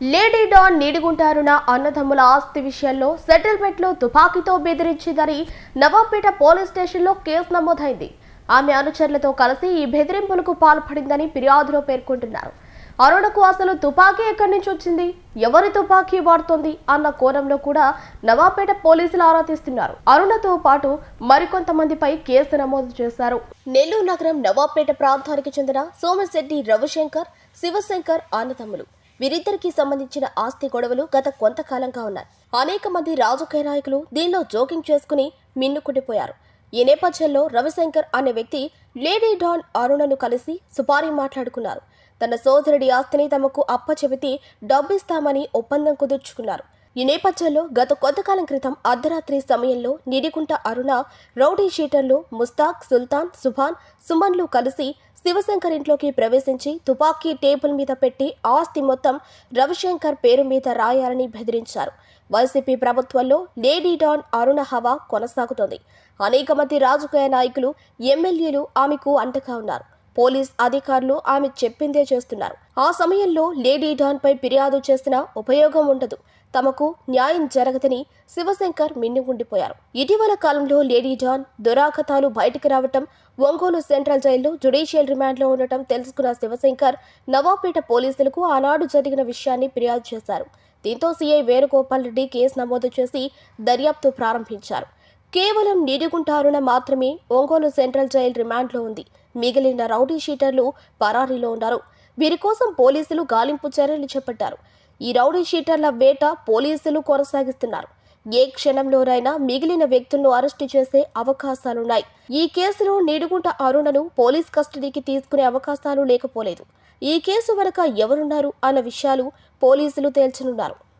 Lady don నీడిగుంటారున అన్నదమ్ముల ఆస్తి విషయంలో సెటిల్మెంట్లో తుపాకీతో బెదిరించిందని నవాబ్పేట పోలీస్ స్టేషన్లో కేసు నమోదైంది. ఆమె అనుచరులతో కలిసి ఈ బెదిరింపులకు పాల్పడిందని ఫిర్యాదులో పేర్కొంటున్నారు. అరుణకు అసలు తుపాకీ ఎక్కడి నుంచి వచ్చింది? ఎవరి తుపాకీ వాడుతోంది అన్న కోణంలో కూడా నవాపేట పోలీసులు ఆరా తీస్తున్నారు. అరుణతో పాటు మరికొంతమందిపై కేసు నమోదు చేశారు. నెల్లూరు నగరం నవాపేట ప్రాంతానికి చెందిన సోమశెట్టి రవిశంకర్ శివశంకర్ అన్నదమ్ములు. వీరిద్దరికి సంబంధించిన ఆస్తి గొడవలు గత కొంతకాలంగా ఉన్నాయి. అనేక మంది రాజకీయ నాయకులు దీనిలో జోక్యం చేసుకుని మిన్నుకుండిపోయారు. ఈ నేపథ్యంలో రవిశంకర్ అనే వ్యక్తి లేడీ డాన్ అరుణను కలిసి సుపారీ మాట్లాడుకున్నారు. తన సోదరుడి ఆస్తిని తమకు అప్పచెబితే డబ్బిస్తామని ఒప్పందం కుదుర్చుకున్నారు. ఈ నేపథ్యంలో గత కొంతకాలం క్రితం అర్ధరాత్రి సమయంలో నిడిగుంట అరుణ రౌడీ షీటర్లు ముస్తాక్ సుల్తాన్ సుభాన్ సుమన్లు కలిసి శివశంకర్ ఇంట్లోకి ప్రవేశించి తుపాకీ టేబుల్ మీద పెట్టి ఆస్తి మొత్తం రవిశంకర్ పేరు మీద రాయాలని బెదిరించారు. వైసీపీ ప్రభుత్వంలో లేడీ డాన్ అరుణ హవా కొనసాగుతోంది. అనేక మంది రాజకీయ నాయకులు ఎమ్మెల్యేలు ఆమెకు అంటగా ఉన్నారు. పోలీస్ అధికారులు ఆమె చెప్పిందే చేస్తున్నారు. ఆ సమయంలో లేడీ డాన్ పై ఫిర్యాదు చేసినా ఉపయోగం ఉండదు. తమకు న్యాయం జరగదని శివశంకర్ మిన్నుగుండిపోయారు. ఇటీవల కాలంలో లేడీ డాన్ దురాకతాలు బయటకు రావటం ఒంగోలు సెంట్రల్ జైల్లో జుడిషియల్ రిమాండ్లో ఉండటం తెలుసుకున్న శివశంకర్ నవాపేట పోలీసులకు ఆనాడు జరిగిన విషయాన్ని ఫిర్యాదు చేశారు. దీంతో సీఐ వేణుగోపాల్ రెడ్డి కేసు నమోదు చేసి దర్యాప్తు ప్రారంభించారు. కేవలం నీడిగుంటారున మాత్రమే ఒంగోలు సెంట్రల్ జైల్ రిమాండ్లో ఉంది. మిగిలిన రౌడీ షీటర్లు పరారీలో ఉన్నారు. వీరి కోసం పోలీసులు గాలింపు చర్యలు చేపట్టారు. ఈ రౌడీ షీటర్ల వేట పోలీసులు కొనసాగిస్తున్నారు. ఏ క్షణంలోనైనా మిగిలిన వ్యక్తులను అరెస్టు చేసే అవకాశాలున్నాయి. ఈ కేసులో నీడుగుంట అరుణను పోలీస్ కస్టడీకి తీసుకునే అవకాశాలు లేకపోలేదు. ఈ కేసు వెనుక ఎవరున్నారు అన్న విషయాలు పోలీసులు తేల్చనున్నారు.